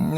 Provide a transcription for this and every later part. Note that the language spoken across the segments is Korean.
음,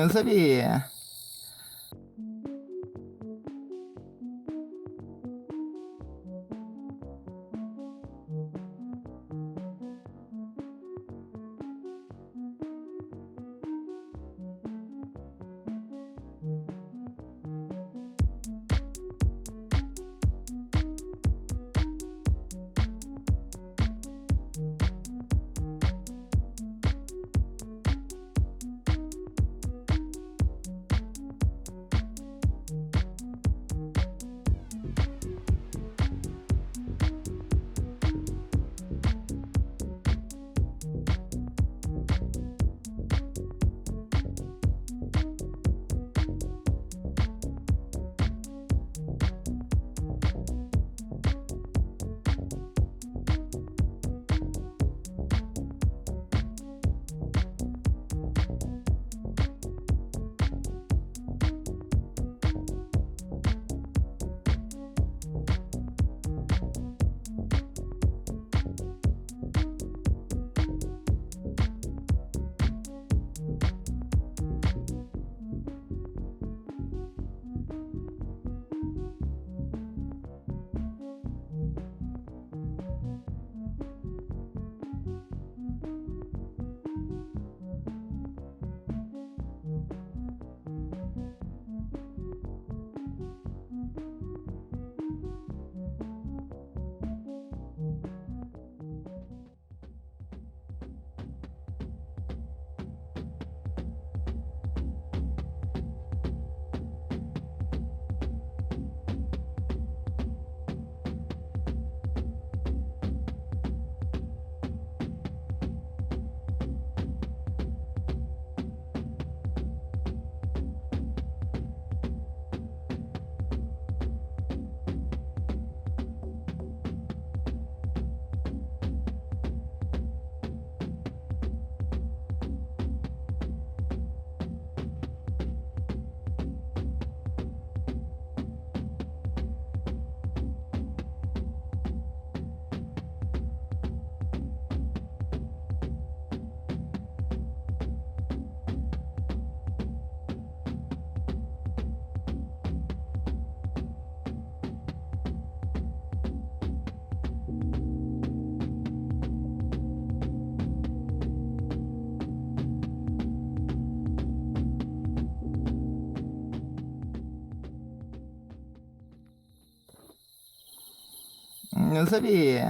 연습이.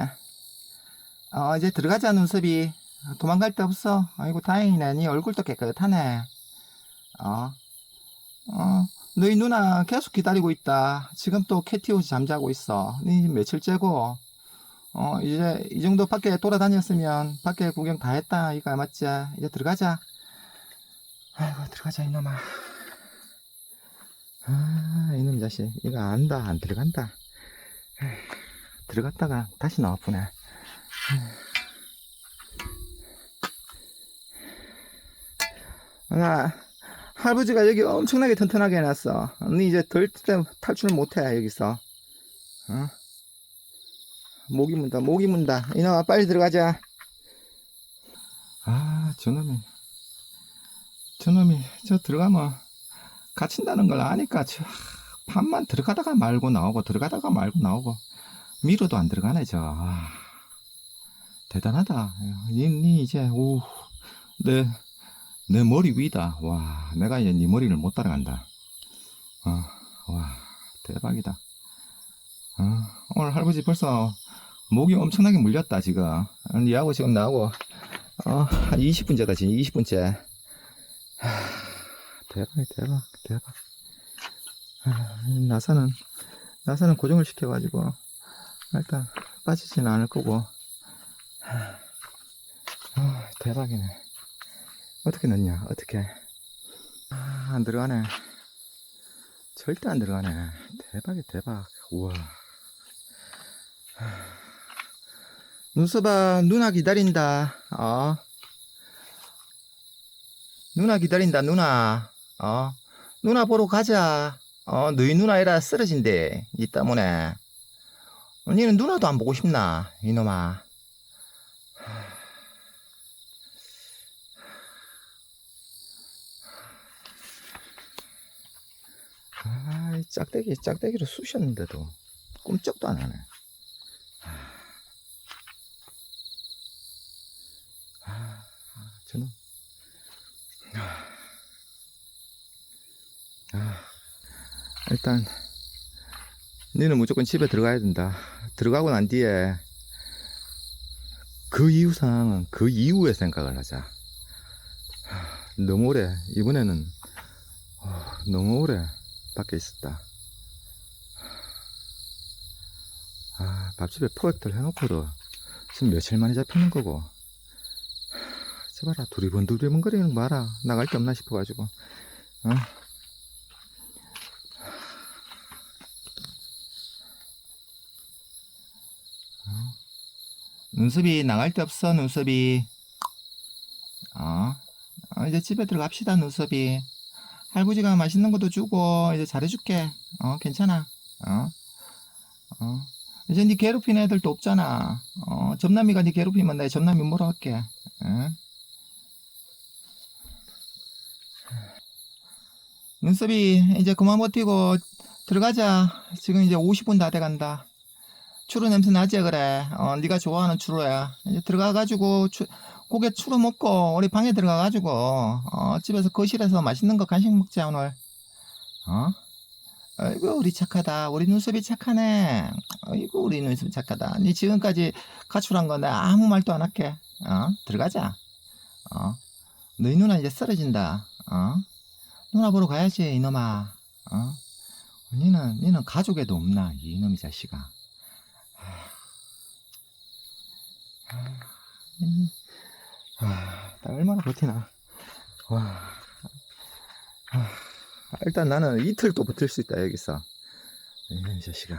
어, 이제 들어가자 눈썹이 도망갈 데 없어. 아이고 다행이네. 네 얼굴도 깨끗하네. 어, 어, 너희 누나 계속 기다리고 있다. 지금 또 캐티옷이 잠자고 있어. 네 며칠째고. 어, 이제 이 정도 밖에 돌아다녔으면 밖에 구경 다 했다. 이거 맞지? 이제 들어가자. 아이고 들어가자 이놈아. 아 이놈 자식. 이거 안다. 안 들어간다 들어갔다가 다시 나와보네. 아, 할아버지가 여기 엄청나게 튼튼하게 해놨어. 언니 이제 덜 때 탈출 못해, 여기서. 어? 목이 문다, 목이 문다. 이놈아, 빨리 들어가자. 아, 저놈이. 저놈이, 저 들어가면 갇힌다는 걸 아니까, 저, 밤만 들어가다가 말고 나오고, 들어가다가 말고 나오고. 미로도 안 들어가네, 저. 아, 대단하다. 니, 니 이제, 오, 내, 내 머리 위다. 와, 내가 이제 니 머리를 못 따라간다. 어, 와, 대박이다. 어, 오늘 할아버지 벌써 목이 엄청나게 물렸다, 지금. 니하고 지금 나하고, 어, 한 20분째다, 지금 20분째. 하, 대박, 대박, 대박. 아, 나사는, 나사는 고정을 시켜가지고, 일단 빠지지는 않을 거고. 아, 대박이네. 어떻게 넣냐 어떻게? 아, 안 들어가네. 절대 안 들어가네. 대박이 대박. 우와. 눈썹아 누나 기다린다. 어? 누나 기다린다 누나. 어? 누나 보러 가자. 어 너희 누나이라 쓰러진대 이 때문에 니는 누나도 안 보고 싶나, 이놈아. 아이, 짝대기, 짝대기로 쑤셨는데도 꿈쩍도 안 하네. 아, 아, 아, 일단. 너는 무조건 집에 들어가야 된다. 들어가고 난 뒤에 그 이후 상황은 그 이후에 생각을 하자. 하, 너무 오래, 이번에는 어, 너무 오래 밖에 있었다. 아, 밥집에 프로젝트를 해놓고도 지금 며칠 만에 잡히는 거고. 하, 제발아, 두리번 두리번 거리는 거 마라. 나갈 게 없나 싶어가지고. 어? 눈썹이 나갈 데 없어 눈썹이 어? 어, 이제 집에 들어갑시다 눈썹이 할아버지가 맛있는 것도 주고 이제 잘해줄게 어 괜찮아 어? 어? 이제 니 괴롭히는 애들도 없잖아 어 점남이가 니 괴롭히면 내 점남이 뭐라 할게 응? 눈썹이 이제 그만 버티고 들어가자 지금 이제 50분 다 돼간다 추루 냄새 나지 그래? 어 네가 좋아하는 추루야. 이제 들어가가지고 추, 고개 추루 먹고 우리 방에 들어가가지고 어 집에서 거실에서 맛있는 거 간식 먹자 오늘. 어? 아이고 우리 착하다. 우리 눈썹이 착하네. 아이고 우리 눈썹이 착하다. 네 지금까지 가출한 거 내가 아무 말도 안 할게. 어? 들어가자. 어? 너희 누나 이제 쓰러진다. 어? 누나 보러 가야지 이놈아. 어? 니는 니는 가족에도 없나 이놈이 자식아 음. 아, 나 얼마나 버티나. 와. 아, 일단 나는 이틀 또 버틸 수 있다, 여기서. 이 자식아.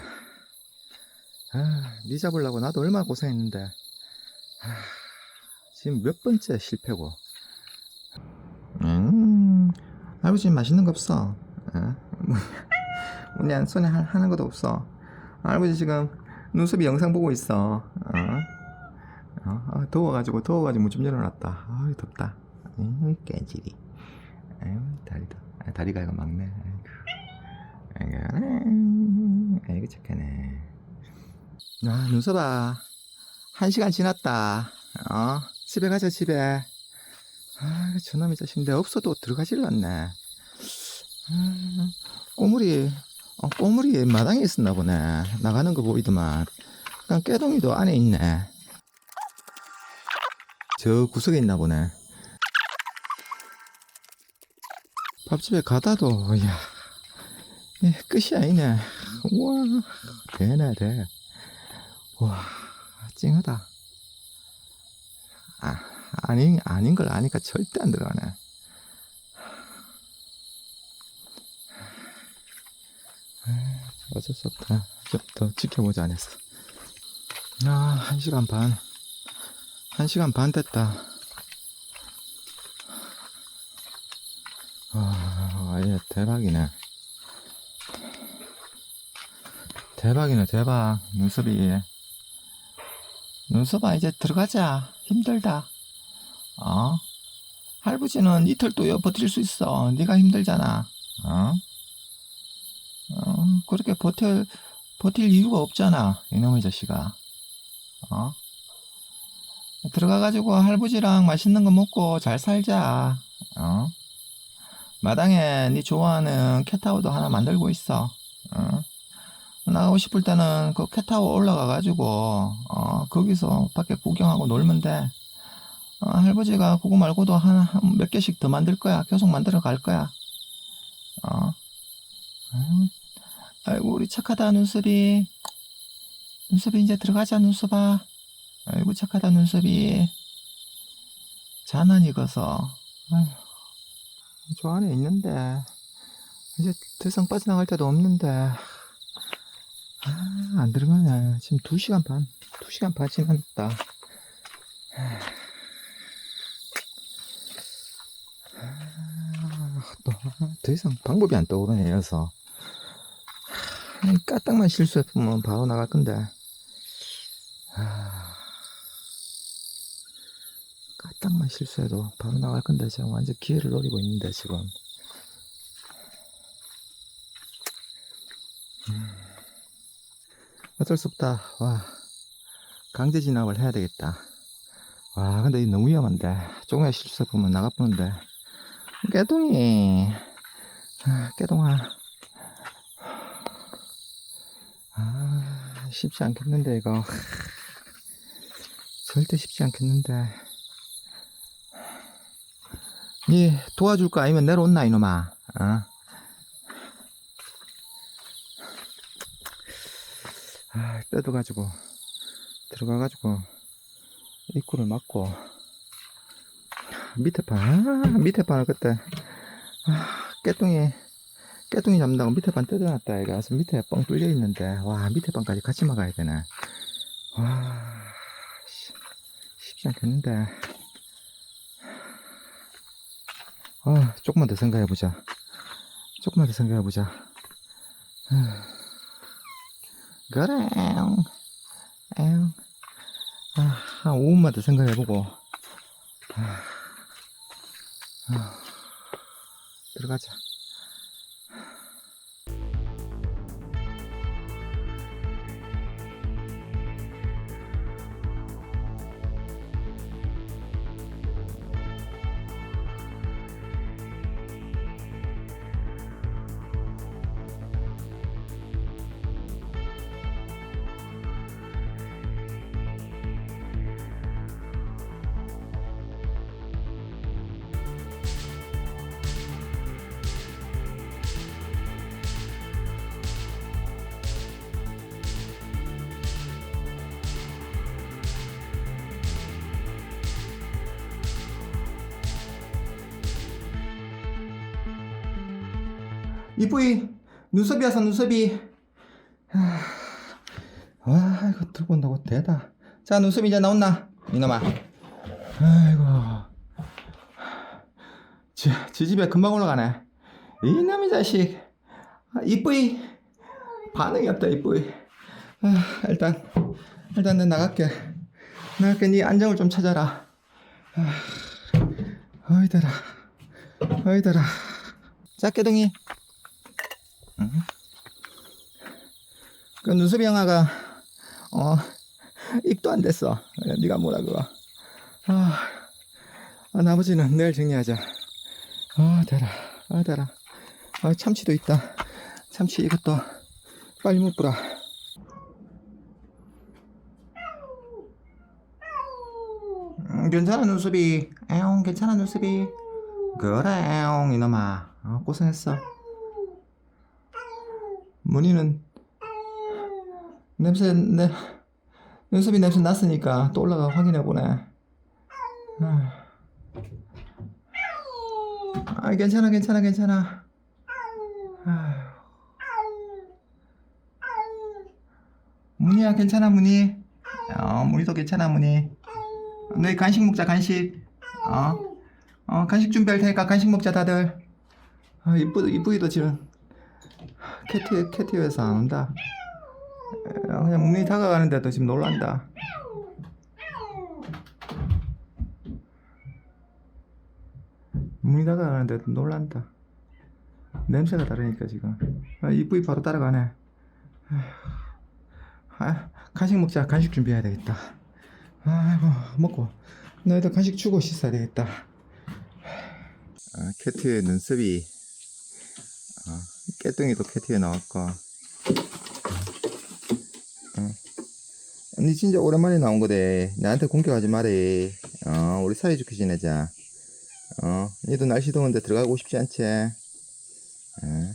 아, 니 잡으려고 나도 얼마나 고생했는데. 아, 지금 몇 번째 실패고. 음, 아버지 맛있는 거 없어. 어? 뭐냐, 손에 하- 하는 것도 없어. 할아버지 지금 눈썹이 영상 보고 있어. 어? 더워가지고 더워가지고 문좀 열어놨다. 아 덥다. 음, 깨지리. 아유 다리도 아, 다리가 이거 막네. 아이고, 아이고, 음, 아이고 착하네. 아 눈썹아, 한 시간 지났다. 어 집에 가자 집에. 아 저놈의 자식 내 없어도 들어가질 않네. 아, 꼬물이 어, 꼬물이 마당에 있었나 보네. 나가는 거 보이더만. 그냥 깨동이도 안에 있네. 저 구석에 있나 보네. 밥집에 가다도, 야, 예, 끝이 아니네. 우와, 되네, 돼. 와, 찡하다. 아, 아닌, 아닌 걸 아니까 절대 안 들어가네. 아, 어쩔 수 없다. 좀 더 지켜보자, 안 했어. 아, 한 시간 반. 한 시간 반 됐다. 아, 예, 대박이네. 대박이네, 대박. 눈썹이. 눈썹아, 이제 들어가자. 힘들다. 어? 할아버지는 이틀 또 여- 버틸 수 있어. 네가 힘들잖아. 어? 어, 그렇게 버틸, 버틸 이유가 없잖아. 이놈의 자식아. 어? 들어가가지고 할아버지랑 맛있는 거 먹고 잘 살자. 어? 마당에 네 좋아하는 캣타워도 하나 만들고 있어. 어? 나가고 싶을 때는 그 캣타워 올라가가지고 어, 거기서 밖에 구경하고 놀면 돼. 어, 할아버지가 그거 말고도 한 몇 개씩 더 만들 거야. 계속 만들어 갈 거야. 어? 아이고 우리 착하다 눈썹이. 눈썹이 이제 들어가자 눈썹아. 아이고 착하다 눈썹이. 자는 익어서. 아휴, 저 안에 있는데. 이제 더 이상 빠져나갈 데도 없는데. 아, 안 들어가네 지금 2시간 반 2시간 반 지났다. 또더 이상 방법이 안 떠오르네 여서. 까딱만 실수했으면 바로 나갈 건데 아, 까딱만 실수해도 바로 나갈 건데 지금 완전 기회를 노리고 있는데 지금 어쩔 수 없다. 와, 강제 진압을 해야 되겠다. 와, 근데 이 너무 위험한데. 조금만 실수해보면 나가보는데. 깨동이. 아, 깨동아. 아, 쉽지 않겠는데, 이거. 절대 쉽지 않겠는데. 니 도와줄 거 아니면 내려온나, 이놈아. 어? 아, 뜯어가지고, 들어가가지고, 입구를 막고, 밑에 판, 아, 밑에 판을 그때, 아, 깨뚱이, 깨뚱이 잡는다고 밑에 판 뜯어놨다, 이가. 그래서 밑에 뻥 뚫려 있는데, 와, 밑에 판까지 같이 막아야 되네. 와, 씨, 쉽지 않겠는데. 아, 조금만 더 생각해보자. 조금만 더 생각해보자. 아. 그래, 엥. 엥. 아, 한 5분만 더 생각해보고. 아, 아, 들어가자. 이쁘이 눈썹이 와서 눈썹이. 아, 와 이거 들고 온다고 대다. 자 눈썹이 이제 나온나 이놈아. 아이고. 지, 지 집에 금방 올라가네. 이놈의 자식. 아, 이쁘이. 반응이 없다 이쁘이. 아, 일단 일단 내 나갈게. 나갈게. 네 안정을 좀 찾아라. 아, 어이더라 어이더라 자 깨동이 그 눈썹이 형아가 어 입도 안 됐어. 그래, 네가 뭐라 그거. 아, 아 나머지는 내일 정리하자. 아 대라, 아 대라. 아 참치도 있다. 참치 이것도 빨리 못 불어. 음, 괜찮아 눈썹이. 에옹 괜찮아 눈썹이. 그래 에옹 이놈아. 어, 고생했어. 문희는 냄새 내 눈썹이 냄새 났으니까 또 올라가 확인해 보네. 아, 아, 괜찮아 괜찮아 괜찮아. 아, 문희야 괜찮아 문희. 어 문희도 괜찮아 문희. 너희 간식 먹자 간식. 어, 어 간식 준비할 테니까 간식 먹자 다들. 아 이쁘 이쁘기도 지금. 캐티 캐티에서 안 온다. 어, 그냥 문이 다가가는데도 지금 놀란다. 문이 다가가는데도 놀란다. 냄새가 다르니까 지금. 아, 이쁘이 바로 따라가네. 아, 간식 먹자. 간식 준비해야 되겠다. 아이고 먹고 너희들 간식 주고 씻어야 되겠다. 아, 캐티의 눈썹이 어, 깨뚱이도 캐티에 나왔고. 어. 언니 진짜 오랜만에 나온 거대. 나한테 공격하지 말해 어, 우리 사이좋게 지내자. 어, 니도 날씨 더운데 들어가고 싶지 않지? 어.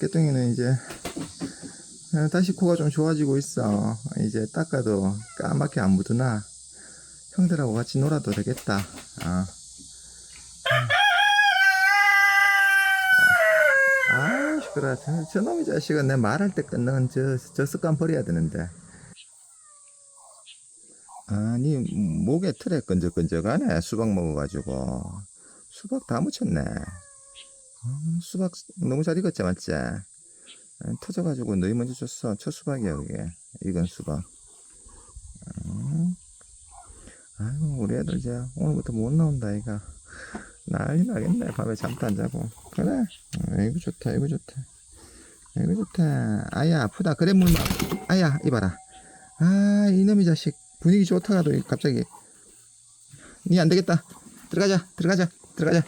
깨뚱이는 이제 어, 다시 코가 좀 좋아지고 있어. 이제 닦아도 까맣게 안 묻으나 형들하고 같이 놀아도 되겠다. 어. 아, 시끄러. 저, 저놈의 자식은 내 말할 때 끊는 저, 저 습관 버려야 되는데. 아니, 목에 틀에 끈적끈적하네. 수박 먹어가지고. 수박 다 묻혔네. 어, 수박 너무 잘 익었지, 맞지? 아, 터져가지고 너희 먼저 줬어. 첫 수박이야, 그게. 익은 수박. 어. 아이고 우리 애들 이제 오늘부터 못 나온다 이가. 난리 나겠네. 밤에 잠도 안 자고. 그래? 아이고 좋다 아이고 좋다. 아이고 좋다. 아야 아프다. 그래 물 마. 아야 이봐라. 아 이놈의 자식. 분위기 좋다가도 갑자기. 니 안 되겠다. 들어가자 들어가자 들어가자.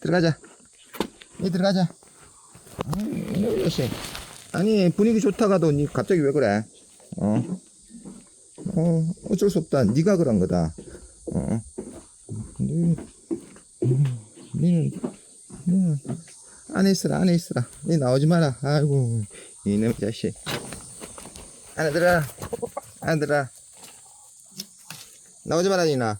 들어가자. 니 들어가자. 아, 이 놈의 자식. 아니 분위기 좋다가도. 니 갑자기 왜 그래? 어? 어 어쩔 수 없다. 니가 그런 거다. 어. 니, 니는 니는 안에 있어라 안에 있어라. 니 나오지 마라. 아이고 이놈의 자식. 안에 들어라 안에 들어라 나오지 마라 니나